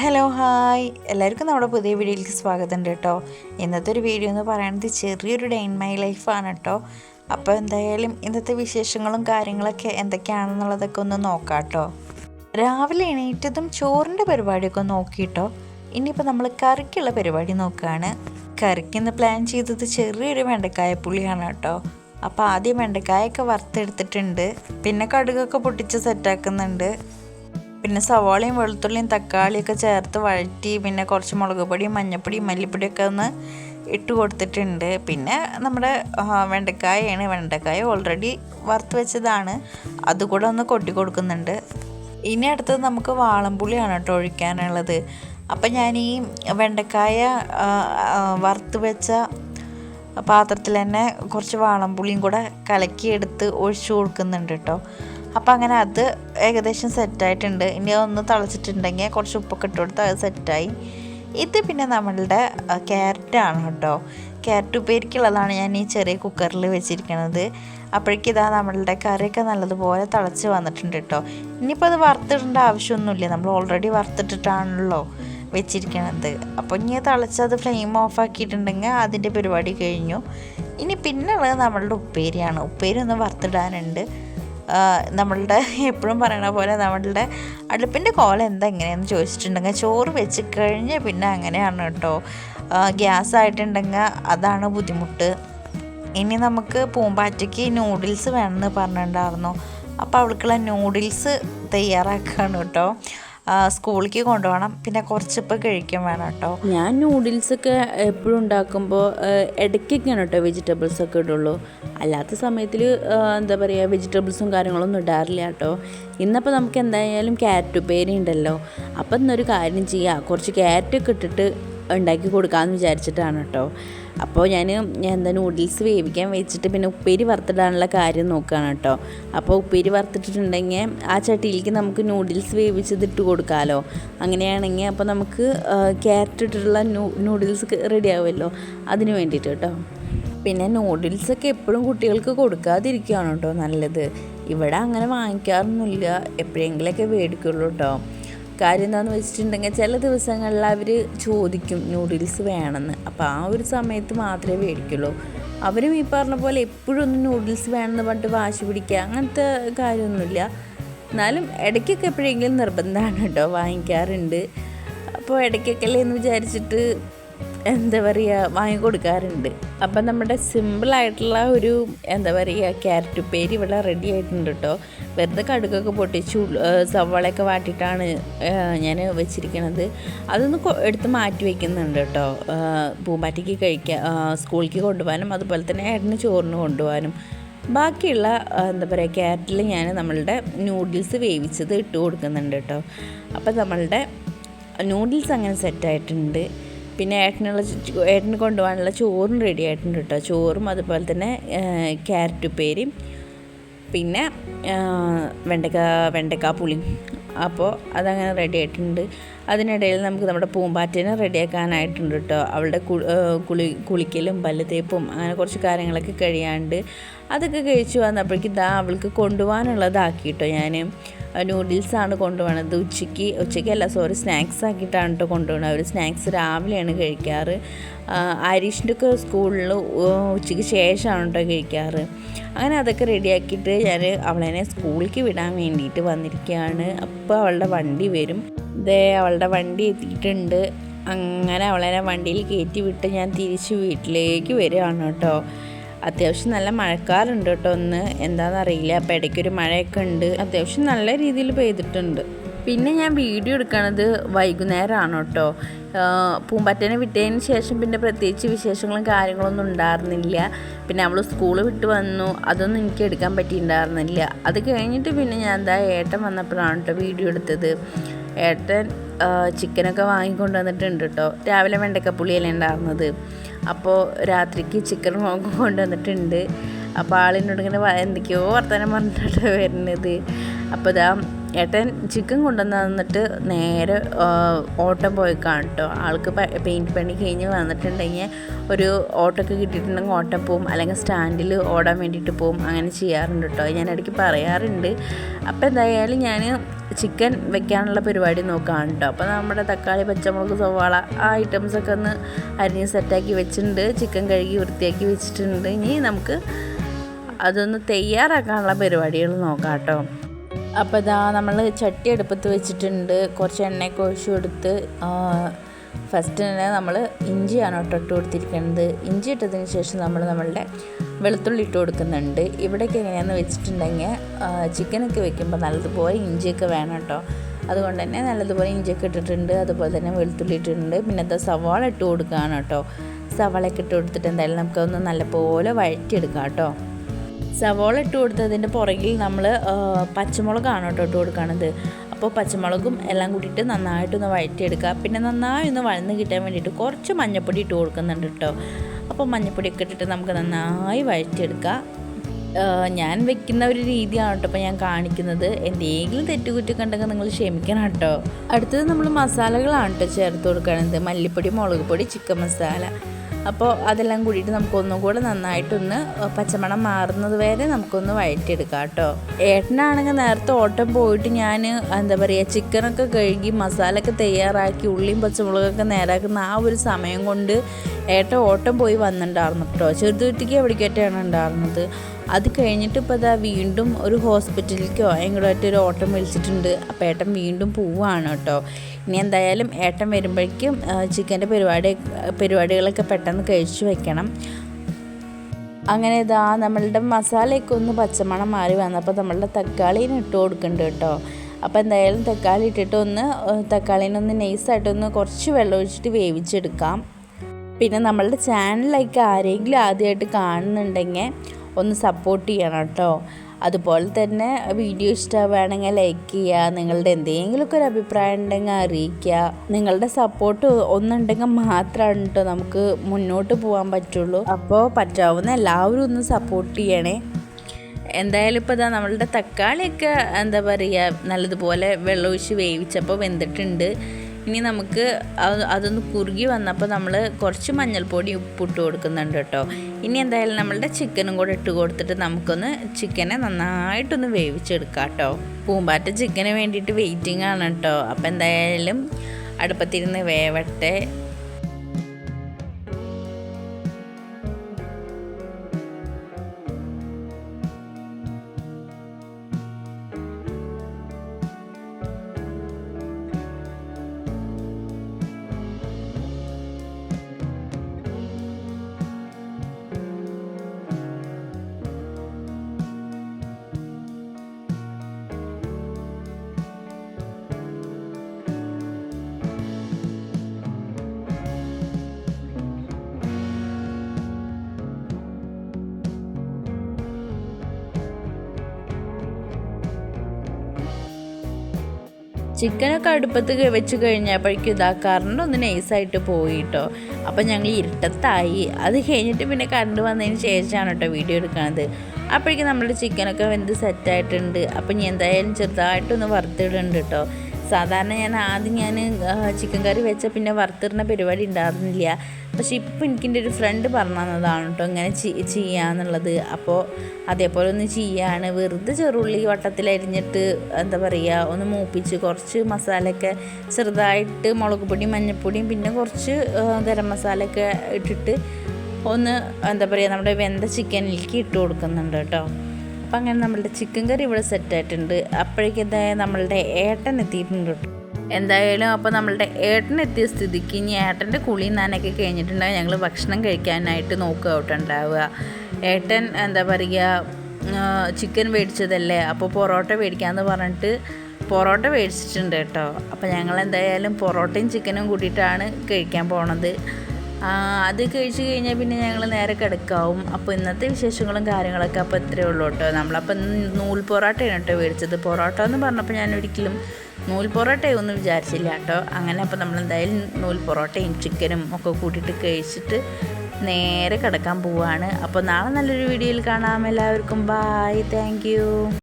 Hello hi എല്ലാവർക്കും നമ്മുടെ പുതിയ വീഡിയോയിലേക്ക് സ്വാഗതം കേട്ടോ. ഇന്നത്തെ ഒരു വീഡിയോ എന്ന് പറയുന്നത് ചെറിയൊരു ഡേ ഇൻ മൈ ലൈഫാണ് കേട്ടോ. അപ്പോൾ എന്തായാലും ഇന്നത്തെ വിശേഷങ്ങളും കാര്യങ്ങളൊക്കെ എന്തൊക്കെയാണെന്നുള്ളതൊക്കെ ഒന്ന് നോക്കാം കേട്ടോ. രാവിലെ എണീറ്റതും ചോറിന്റെ പരിപാടിയൊക്കെ നോക്കിയിട്ടോ ഇനിയിപ്പോൾ നമ്മൾ കറിക്കുള്ള പരിപാടി നോക്കുകയാണ് കറിക്കിന്ന് പ്ലാൻ ചെയ്തത് ചെറിയൊരു വെണ്ടക്കായ പുളിയാണ് കേട്ടോ. അപ്പോൾ ആദ്യം വെണ്ടക്കായൊക്കെ വറുത്തെടുത്തിട്ടുണ്ട്. പിന്നെ കടുകൊക്കെ പൊട്ടിച്ച് സെറ്റാക്കുന്നുണ്ട് പിന്നെ സവാളയും വെളുത്തുള്ളിയും തക്കാളിയൊക്കെ ചേർത്ത് വഴറ്റി പിന്നെ കുറച്ച് മുളക് പൊടിയും മഞ്ഞൾപ്പൊടിയും മല്ലിപ്പൊടിയൊക്കെ ഒന്ന് ഇട്ട് കൊടുത്തിട്ടുണ്ട്. പിന്നെ നമ്മുടെ വെണ്ടക്കായാണ് വെണ്ടക്കായ ഓൾറെഡി വറുത്ത് വെച്ചതാണ്. അതുകൂടെ ഒന്ന് കൊട്ടി കൊടുക്കുന്നുണ്ട്. ഇനി അടുത്തത് നമുക്ക് വാളംപുളിയാണ് കേട്ടോ ഒഴിക്കാനുള്ളത്. അപ്പം ഞാൻ ഈ വെണ്ടക്കായ വറുത്ത് വെച്ച പാത്രത്തിൽ തന്നെ കുറച്ച് വാളംപുളിയും കൂടെ കലക്കിയെടുത്ത് ഒഴിച്ചു കൊടുക്കുന്നുണ്ട് കേട്ടോ. അപ്പോൾ അങ്ങനെ അത് ഏകദേശം സെറ്റായിട്ടുണ്ട് ഇനി ഒന്ന് തിളച്ചിട്ടുണ്ടെങ്കിൽ കുറച്ച് ഉപ്പൊക്കെ ഇട്ട് കൊടുത്ത് അത് സെറ്റായി ഇത് പിന്നെ നമ്മളുടെ ക്യാരറ്റാണ് കേട്ടോ. ക്യാരറ്റ് ഉപ്പേരിക്കുള്ളതാണ് ഞാൻ ഈ ചെറിയ കുക്കറിൽ വെച്ചിരിക്കുന്നത് അപ്പോഴേക്കും ഇതാ നമ്മളുടെ കറിയൊക്കെ നല്ലതുപോലെ തിളച്ച് വന്നിട്ടുണ്ട് കേട്ടോ. ഇനിയിപ്പോൾ അത് വറുത്തിടേണ്ട ആവശ്യമൊന്നുമില്ല. നമ്മൾ ഓൾറെഡി വറുത്തിട്ടിട്ടാണല്ലോ വെച്ചിരിക്കണത്. അപ്പോൾ ഇനി തിളച്ചത് ഫ്ലെയിം ഓഫ് ആക്കിയിട്ടുണ്ടെങ്കിൽ അതിന്റെ പരിപാടി കഴിഞ്ഞു. ഇനി പിന്നെ നമ്മളുടെ ഉപ്പേരിയാണ്. ഉപ്പേരി ഒന്ന് വറുത്തിടാനുണ്ട്. നമ്മളുടെ എപ്പോഴും പറയണ പോലെ നമ്മളുടെ അടുപ്പിന്റെ കോല എന്താ എങ്ങനെയെന്ന് ചോദിച്ചിട്ടുണ്ടെങ്കിൽ ചോറ് വെച്ച് കഴിഞ്ഞ് പിന്നെ അങ്ങനെയാണ് കേട്ടോ. ഗ്യാസ് ആയിട്ടുണ്ടെങ്കിൽ അതാണ് ബുദ്ധിമുട്ട്. ഇനി നമുക്ക് പൂമ്പാറ്റയ്ക്ക് നൂഡിൽസ് വേണമെന്ന് പറഞ്ഞിട്ടുണ്ടായിരുന്നു. അപ്പോൾ അവൾക്കുള്ള നൂഡിൽസ് തയ്യാറാക്കുകയാണ് കേട്ടോ. സ്കൂളിലേക്ക് കൊണ്ടുപോകണം. പിന്നെ കുറച്ചിപ്പോൾ കഴിക്കാൻ വേണം കേട്ടോ. ഞാൻ നൂഡിൽസൊക്കെ എപ്പോഴും ഉണ്ടാക്കുമ്പോൾ ഇടയ്ക്കൊക്കെയാണ് കേട്ടോ വെജിറ്റബിൾസ് ഒക്കെ ഇടുള്ളൂ. അല്ലാത്ത സമയത്തിൽ എന്താ പറയുക വെജിറ്റബിൾസും കാര്യങ്ങളൊന്നും ഇടാറില്ല കേട്ടോ. ഇന്നപ്പോൾ നമുക്ക് എന്തായാലും ക്യാരറ്റ് ഉപ്പേരി ഉണ്ടല്ലോ. അപ്പം ഇന്നൊരു കാര്യം ചെയ്യുക കുറച്ച് ക്യാരറ്റൊക്കെ ഇട്ടിട്ട് ഉണ്ടാക്കി കൊടുക്കാമെന്ന് വിചാരിച്ചിട്ടാണ് കേട്ടോ. അപ്പോൾ ഞാൻ എന്താ നൂഡിൽസ് വേവിക്കാൻ വെച്ചിട്ട് പിന്നെ ഉപ്പേരി വറുത്തിടാനുള്ള കാര്യം നോക്കുകയാണ് കേട്ടോ. അപ്പോൾ ഉപ്പേരി വറുത്തിട്ടുണ്ടെങ്കിൽ ആ ചട്ടിയിലേക്ക് നമുക്ക് നൂഡിൽസ് വേവിച്ചത് ഇട്ട് കൊടുക്കാമല്ലോ അങ്ങനെയാണെങ്കിൽ അപ്പോൾ നമുക്ക് ക്യാരറ്റ് ഇട്ടിട്ടുള്ള നൂഡിൽസ് റെഡി ആവുമല്ലോ. അതിന് വേണ്ടിയിട്ട് കേട്ടോ. പിന്നെ നൂഡിൽസൊക്കെ എപ്പോഴും കുട്ടികൾക്ക് കൊടുക്കാതിരിക്കുകയാണ് കേട്ടോ നല്ലത്. ഇവിടെ അങ്ങനെ വാങ്ങിക്കാറൊന്നുമില്ല. എപ്പോഴെങ്കിലൊക്കെ മേടിക്കുള്ളൂ കേട്ടോ. കാര്യം എന്താണെന്ന് വെച്ചിട്ടുണ്ടെങ്കിൽ ചില ദിവസങ്ങളിൽ അവർ ചോദിക്കും നൂഡിൽസ് വേണമെന്ന്. അപ്പോൾ ആ ഒരു സമയത്ത് മാത്രമേ മേടിക്കുള്ളൂ. അവരും ഈ പറഞ്ഞ പോലെ എപ്പോഴും ഒന്നും നൂഡിൽസ് വേണമെന്ന് പറഞ്ഞിട്ട് വാശി പിടിക്കുക അങ്ങനത്തെ കാര്യമൊന്നുമില്ല. എന്നാലും ഇടയ്ക്കൊക്കെ എപ്പോഴെങ്കിലും നിർബന്ധമാണ് കേട്ടോ വാങ്ങിക്കാറുണ്ട്. അപ്പോൾ ഇടയ്ക്കൊക്കെ അല്ലേ എന്ന് വിചാരിച്ചിട്ട് എന്താ പറയുക വാങ്ങിക്കൊടുക്കാറുണ്ട്. അപ്പം നമ്മുടെ സിമ്പിളായിട്ടുള്ള ഒരു എന്താ പറയുക ക്യാരറ്റ് ഉപ്പേരി ഇവിടെ റെഡി ആയിട്ടുണ്ട് കേട്ടോ വെറുതെ കടുകൊക്കെ പൊട്ടിച്ച് സവാളയൊക്കെ വാട്ടിയിട്ടാണ് ഞാൻ വെച്ചിരിക്കുന്നത് അതൊന്ന് എടുത്ത് മാറ്റി വയ്ക്കുന്നുണ്ട് കേട്ടോ പൂമ്പാറ്റയ്ക്ക് കഴിക്കാൻ സ്കൂളിലേക്ക് കൊണ്ടുപോകാനും അതുപോലെ തന്നെ ഏട്ടന് ചോറിന് കൊണ്ടുപോകാനും. ബാക്കിയുള്ള എന്താ പറയുക ക്യാരറ്റിൽ ഞാൻ നമ്മളുടെ നൂഡിൽസ് വേവിച്ചത് ഇട്ട് കൊടുക്കുന്നുണ്ട് കേട്ടോ അപ്പം നമ്മളുടെ നൂഡിൽസ് അങ്ങനെ സെറ്റായിട്ടുണ്ട് പിന്നെ ഏട്ടനുള്ള ഏട്ടന് കൊണ്ടുപോകാനുള്ള ചോറും റെഡി ആയിട്ടുണ്ട് കേട്ടോ ചോറും അതുപോലെ തന്നെ ക്യാരറ്റ് ഉപ്പേരിയും പിന്നെ വെണ്ടക്ക വെണ്ടക്ക പുളിയും. അപ്പോൾ അതങ്ങനെ റെഡി ആയിട്ടുണ്ട്. അതിനിടയിൽ നമുക്ക് നമ്മുടെ പൂമ്പാറ്റേനെ റെഡിയാക്കാനായിട്ടുണ്ട് കേട്ടോ. അവളുടെ കുളി കുളിക്കലും പല്ല് തേപ്പും അങ്ങനെ കുറച്ച് കാര്യങ്ങളൊക്കെ കഴിയാണ്ട് അതൊക്കെ കഴിച്ചു വന്നപ്പോഴേക്കും ഇതാ അവൾക്ക് കൊണ്ടുപോകാനുള്ളതാക്കി കേട്ടോ ഞാൻ നൂഡിൽസാണ് കൊണ്ടുപോകണത് ഉച്ചയ്ക്ക് ഉച്ചയ്ക്കല്ല സോറി സ്നാക്സ് ആക്കിയിട്ടാണ് കേട്ടോ കൊണ്ടുപോകുന്നത് അവർ സ്നാക്സ് രാവിലെയാണ് കഴിക്കാറ്. ആരീഷിന്റെ ഒക്കെ സ്കൂളിൽ ഉച്ചയ്ക്ക് ശേഷമാണ് കേട്ടോ കഴിക്കാറ്. അങ്ങനെ അതൊക്കെ റെഡിയാക്കിയിട്ട് ഞാൻ അവളെ സ്കൂളിലേക്ക് വിടാൻ വേണ്ടിയിട്ട് വന്നിരിക്കുകയാണ്. അപ്പോൾ അവളുടെ വണ്ടി വരും. ദേ അവളുടെ വണ്ടി എത്തിയിട്ടുണ്ട്. അങ്ങനെ അവളെ വണ്ടിയിൽ കയറ്റി വിട്ട് ഞാൻ തിരിച്ച് വീട്ടിലേക്ക് വരികയാണ് കേട്ടോ. അത്യാവശ്യം നല്ല മഴക്കാറുണ്ട് കേട്ടോ ഒന്ന് എന്താണെന്നറിയില്ല അപ്പോൾ ഇടയ്ക്കൊരു മഴയൊക്കെ ഉണ്ട്. അത്യാവശ്യം നല്ല രീതിയിൽ പെയ്തിട്ടുണ്ട്. പിന്നെ ഞാൻ വീഡിയോ എടുക്കണത് വൈകുന്നേരമാണ് കേട്ടോ. പൂമ്പറ്റനെ വിട്ടതിന് ശേഷം പിന്നെ പ്രത്യേകിച്ച് വിശേഷങ്ങളും കാര്യങ്ങളൊന്നും ഉണ്ടായിരുന്നില്ല. പിന്നെ അവൾ സ്കൂൾ വിട്ട് വന്നു. അതൊന്നും എനിക്ക് എടുക്കാൻ പറ്റിയിട്ടുണ്ടായിരുന്നില്ല. അത് കഴിഞ്ഞിട്ട് പിന്നെ ഞാൻ എന്താ ഏട്ടൻ വന്നപ്പോഴാണ് കേട്ടോ വീഡിയോ എടുത്തത്. ഏട്ടൻ ചിക്കനൊക്കെ വാങ്ങിക്കൊണ്ട് വന്നിട്ടുണ്ട് കേട്ടോ രാവിലെ വെണ്ടക്കപ്പുളിയല്ലേ ഉണ്ടായിരുന്നത്. അപ്പോൾ രാത്രിക്ക് ചിക്കൻ കൊണ്ടുവന്നിട്ടുണ്ട്. അപ്പോൾ ആളിനോട് ഇങ്ങനെ എന്തൊക്കെയോ വർത്തമാനം പറഞ്ഞിട്ടാണ് വരുന്നത്. അപ്പോൾ ഇതാ ഏട്ടൻ ചിക്കൻ കൊണ്ടുവന്ന് തന്നിട്ട് നേരെ ഓട്ടം പോയി കേട്ടോ ആൾക്ക് പെയിന്റ് പണി കഴിഞ്ഞ് വന്നിട്ടുണ്ടെങ്കിൽ ഒരു ഓട്ടമൊക്കെ കിട്ടിയിട്ടുണ്ടെങ്കിൽ ഓട്ടം പോവും അല്ലെങ്കിൽ സ്റ്റാൻഡിൽ ഓടാൻ വേണ്ടിയിട്ട് പോവും അങ്ങനെ ചെയ്യാറുണ്ട് കേട്ടോ. ഞാൻ ഇടയ്ക്ക് പറയാറുണ്ട്. അപ്പോൾ എന്തായാലും ഞാൻ ചിക്കൻ വെക്കാനുള്ള പരിപാടി നോക്കാൻ കേട്ടോ. അപ്പോൾ നമ്മുടെ തക്കാളി പച്ചമുളക് സവാള ആ ഐറ്റംസൊക്കെ ഒന്ന് അരിഞ്ഞ് സെറ്റാക്കി വെച്ചിട്ടുണ്ട്. ചിക്കൻ കഴുകി വൃത്തിയാക്കി വെച്ചിട്ടുണ്ട്. ഇനി നമുക്ക് അതൊന്ന് തയ്യാറാക്കാനുള്ള പരിപാടികൾ നോക്കാം കേട്ടോ. അപ്പോൾ ഇതാ നമ്മൾ ചട്ടി അടുപ്പത്ത് വെച്ചിട്ടുണ്ട്. കുറച്ച് എണ്ണയൊക്കെ ഒഴിച്ചു കൊടുത്ത് ഫസ്റ്റ് തന്നെ നമ്മൾ ഇഞ്ചിയാണ് കേട്ടോ ഇട്ട് കൊടുത്തിരിക്കുന്നത്. ഇഞ്ചി ഇട്ടതിന് ശേഷം നമ്മൾ നമ്മളുടെ വെളുത്തുള്ളി ഇട്ട് കൊടുക്കുന്നുണ്ട്. ഇവിടേക്ക് എങ്ങനെയാണെന്ന് വെച്ചിട്ടുണ്ടെങ്കിൽ ചിക്കനൊക്കെ വെക്കുമ്പോൾ നല്ലതുപോലെ ഇഞ്ചിയൊക്കെ വേണം കേട്ടോ. അതുകൊണ്ട് തന്നെ നല്ലതുപോലെ ഇഞ്ചിയൊക്കെ ഇട്ടിട്ടുണ്ട്. അതുപോലെ തന്നെ വെളുത്തുള്ളി ഇട്ടിട്ടുണ്ട്. പിന്നെ എന്താ സവാള ഇട്ട് കൊടുക്കുകയാണ് കേട്ടോ. സവാളയൊക്കെ ഇട്ട് കൊടുത്തിട്ട് എന്തായാലും നമുക്കൊന്ന് നല്ലപോലെ വഴറ്റിയെടുക്കാം കേട്ടോ. സവോള ഇട്ട് കൊടുത്തതിന്റെ പുറകിൽ നമ്മൾ പച്ചമുളകാണ് കേട്ടോ ഇട്ട് കൊടുക്കണത്. അപ്പോൾ പച്ചമുളകും എല്ലാം കൂട്ടിയിട്ട് നന്നായിട്ടൊന്ന് വഴറ്റിയെടുക്കുക. പിന്നെ നന്നായി ഒന്ന് വഴന്ന് കിട്ടാൻ വേണ്ടിയിട്ട് കുറച്ച് മഞ്ഞൾപ്പൊടി ഇട്ട് കൊടുക്കുന്നുണ്ട് കേട്ടോ. അപ്പോൾ മഞ്ഞൾപ്പൊടിയൊക്കെ ഇട്ടിട്ട് നമുക്ക് നന്നായി വഴറ്റിയെടുക്കുക ഞാൻ വെക്കുന്ന ഒരു രീതിയാണ് കേട്ടോ അപ്പോൾ ഞാൻ കാണിക്കുന്നത്. എന്തെങ്കിലും തെറ്റുകുറ്റി കണ്ടെങ്കിൽ നിങ്ങൾ ക്ഷമിക്കണം കേട്ടോ. അടുത്തത് നമ്മൾ മസാലകളാണ് കേട്ടോ ചേർത്ത് കൊടുക്കുന്നത് മല്ലിപ്പൊടി മുളക് പൊടി ചിക്കൻ മസാല. അപ്പോൾ അതെല്ലാം കൂടിയിട്ട് നമുക്കൊന്നും കൂടെ നന്നായിട്ടൊന്ന് പച്ചമണം മാറുന്നത് വരെ നമുക്കൊന്ന് വഴറ്റിയെടുക്കാം കേട്ടോ. ഏട്ടനാണെങ്കിൽ നേരത്തെ ഓട്ടം പോയിട്ട് ഞാൻ എന്താ പറയുക ചിക്കനൊക്കെ കഴുകി മസാലയൊക്കെ തയ്യാറാക്കി ഉള്ളിയും പച്ചമുളകൊക്കെ നേരാക്കുന്ന ആ ഒരു സമയം കൊണ്ട് ഏട്ടൻ ഓട്ടം പോയി വന്നിട്ടുണ്ടായിരുന്നു കേട്ടോ ചെറുതുകുട്ടിക്ക് എവിടേക്കായിട്ടാണ് ഉണ്ടായിരുന്നത്? അത് കഴിഞ്ഞിട്ട് ഇപ്പോൾ അതാ വീണ്ടും ഒരു ഹോസ്പിറ്റലിലേക്കോ എങ്ങോട്ടായിട്ട് ഒരു ഓട്ടം വിളിച്ചിട്ടുണ്ട്. അപ്പോൾ ഏട്ടൻ വീണ്ടും പോവുകയാണ് കേട്ടോ ഇനി എന്തായാലും ഏട്ടൻ വരുമ്പോഴേക്കും ചിക്കന്റെ പരിപാടി പരിപാടികളൊക്കെ പെട്ടെന്ന് കഴിച്ചു വെക്കണം. അങ്ങനെ ഇതാ നമ്മളുടെ മസാലയൊക്കെ ഒന്ന് പച്ചമണം മാറി വന്നപ്പോൾ നമ്മളുടെ തക്കാളീനെ ഇട്ട് കൊടുക്കുന്നുണ്ട് കേട്ടോ അപ്പോൾ എന്തായാലും തക്കാളി ഇട്ടിട്ട് ഒന്ന് ഏഹ്, തക്കാളീനെ ഒന്ന് നൈസായിട്ടൊന്ന് കുറച്ച് വെള്ളം ഒഴിച്ചിട്ട് വേവിച്ചെടുക്കാം. പിന്നെ നമ്മളുടെ ചാനലൊക്കെ ആരെങ്കിലും ആദ്യമായിട്ട് കാണുന്നുണ്ടെങ്കിൽ ഒന്ന് സപ്പോർട്ട് ചെയ്യണം കേട്ടോ. അതുപോലെ തന്നെ വീഡിയോ ഇഷ്ടമാവുകയാണെങ്കിൽ ലൈക്ക് ചെയ്യുക നിങ്ങളുടെ എന്തെങ്കിലുമൊക്കെ ഒരു അഭിപ്രായം ഉണ്ടെങ്കിൽ അറിയിക്കുക. നിങ്ങളുടെ സപ്പോർട്ട് ഒന്നുണ്ടെങ്കിൽ മാത്രമാണ് കേട്ടോ നമുക്ക് മുന്നോട്ട് പോകാൻ പറ്റുള്ളൂ. അപ്പോൾ പറ്റാവുന്ന എല്ലാവരും ഒന്ന് സപ്പോർട്ട് ചെയ്യണേ. എന്തായാലും ഇപ്പോൾ ഇതാ നമ്മളുടെ തക്കാളിയൊക്കെ എന്താ പറയുക നല്ലതുപോലെ വെള്ളമൊഴിച്ച് വേവിച്ചപ്പോൾ വെന്തിട്ടുണ്ട്. ഇനി നമുക്ക് അതൊന്ന് കുറുകി വന്നപ്പോൾ നമ്മൾ കുറച്ച് മഞ്ഞൾപ്പൊടി ഉപ്പിട്ട് കൊടുക്കുന്നുണ്ട് കേട്ടോ. ഇനി എന്തായാലും നമ്മളുടെ ചിക്കനും കൂടെ ഇട്ട് കൊടുത്തിട്ട് നമുക്കൊന്ന് ചിക്കനെ നന്നായിട്ടൊന്ന് വേവിച്ചെടുക്കാം കേട്ടോ. പൂമ്പാറ്റ ചിക്കന് വേണ്ടിയിട്ട് വെയിറ്റിംഗ് ആണ് കേട്ടോ. അപ്പോൾ എന്തായാലും അടുപ്പത്തിരുന്ന് വേവട്ടെ. ചിക്കനൊക്കെ അടുപ്പത്ത് വെച്ച് കഴിഞ്ഞപ്പോഴേക്കും ഇതാ കറണ്ട് ഒന്ന് നൈസായിട്ട് പോയി കേട്ടോ അപ്പം ഞങ്ങൾ ഇരുട്ടത്തായി. അത് കഴിഞ്ഞിട്ട് പിന്നെ കറണ്ട് വന്നതിന് ശേഷമാണ് കേട്ടോ വീഡിയോ എടുക്കുന്നത്. അപ്പോഴേക്കും നമ്മുടെ ചിക്കനൊക്കെ വെന്ത് സെറ്റായിട്ടുണ്ട് അപ്പം ഞാൻ എന്തായാലും ചെറുതായിട്ടൊന്ന് വറുത്തിടുന്നുണ്ട് കേട്ടോ. സാധാരണ ഞാൻ ആദ്യം ഞാൻ ചിക്കൻ കറി വെച്ച പിന്നെ വറുത്തിടുന്ന പരിപാടി ഉണ്ടായിരുന്നില്ല. പക്ഷെ ഇപ്പം എനിക്കെന്റെ ഒരു ഫ്രണ്ട് പറഞ്ഞതാണ് കേട്ടോ ഇങ്ങനെ ചെയ്യാന്നുള്ളത്. അപ്പോൾ അതേപോലെ ഒന്ന് ചെയ്യാണ്. വെറുതെ ചെറുള്ളി വട്ടത്തിൽ അരിഞ്ഞിട്ട് എന്താ പറയുക ഒന്ന് മൂപ്പിച്ച് കുറച്ച് മസാലയൊക്കെ ചെറുതായിട്ട് മുളക് പൊടിയും മഞ്ഞൾപ്പൊടിയും പിന്നെ കുറച്ച് ഗരം മസാലയൊക്കെ ഇട്ടിട്ട് ഒന്ന് എന്താ പറയുക നമ്മുടെ വെന്ത ചിക്കനിലേക്ക് ഇട്ട് കൊടുക്കുന്നുണ്ട് കേട്ടോ അപ്പം അങ്ങനെ നമ്മളുടെ ചിക്കൻ കറി ഇവിടെ സെറ്റായിട്ടുണ്ട് അപ്പോഴേക്കും എന്തായാലും നമ്മളുടെ ഏട്ടൻ എത്തിയിട്ടുണ്ട് എന്തായാലും അപ്പോൾ നമ്മളുടെ ഏട്ടൻ എത്തിയ സ്ഥിതിക്ക് ഇനി ഏട്ടന്റെ കുളി നാനൊക്കെ കഴിഞ്ഞിട്ടുണ്ടാകും ഞങ്ങൾ ഭക്ഷണം കഴിക്കാനായിട്ട് നോക്കുക ഉണ്ടാവുക. ഏട്ടൻ എന്താ പറയുക ചിക്കൻ മേടിച്ചതല്ലേ? അപ്പോൾ പൊറോട്ട മേടിക്കാമെന്ന് പറഞ്ഞിട്ട് പൊറോട്ട മേടിച്ചിട്ടുണ്ട് കേട്ടോ. അപ്പോൾ ഞങ്ങൾ എന്തായാലും പൊറോട്ടയും ചിക്കനും കൂട്ടിയിട്ടാണ് കഴിക്കാൻ പോണത്. അത് കഴിച്ച് കഴിഞ്ഞാൽ പിന്നെ ഞങ്ങൾ നേരെ കിടക്കാവും. അപ്പോൾ ഇന്നത്തെ വിശേഷങ്ങളും കാര്യങ്ങളൊക്കെ അപ്പോൾ ഇത്രയേ ഉള്ളൂ കേട്ടോ. നമ്മളപ്പം നൂൽ പൊറോട്ടയാണ് കേട്ടോ മേടിച്ചത്. പൊറോട്ട എന്ന് പറഞ്ഞപ്പോൾ ഞാൻ ഒരിക്കലും നൂൽ പൊറോട്ടയൊന്നും വിചാരിച്ചില്ല കേട്ടോ. അങ്ങനെ അപ്പോൾ നമ്മൾ എന്തായാലും നൂൽ പൊറോട്ടയും ചിക്കനും ഒക്കെ കൂട്ടിയിട്ട് കഴിച്ചിട്ട് നേരെ കിടക്കാൻ പോവുകയാണ് അപ്പോൾ നാളെ നല്ലൊരു വീഡിയോയിൽ കാണാം. എല്ലാവർക്കും ബായ് താങ്ക്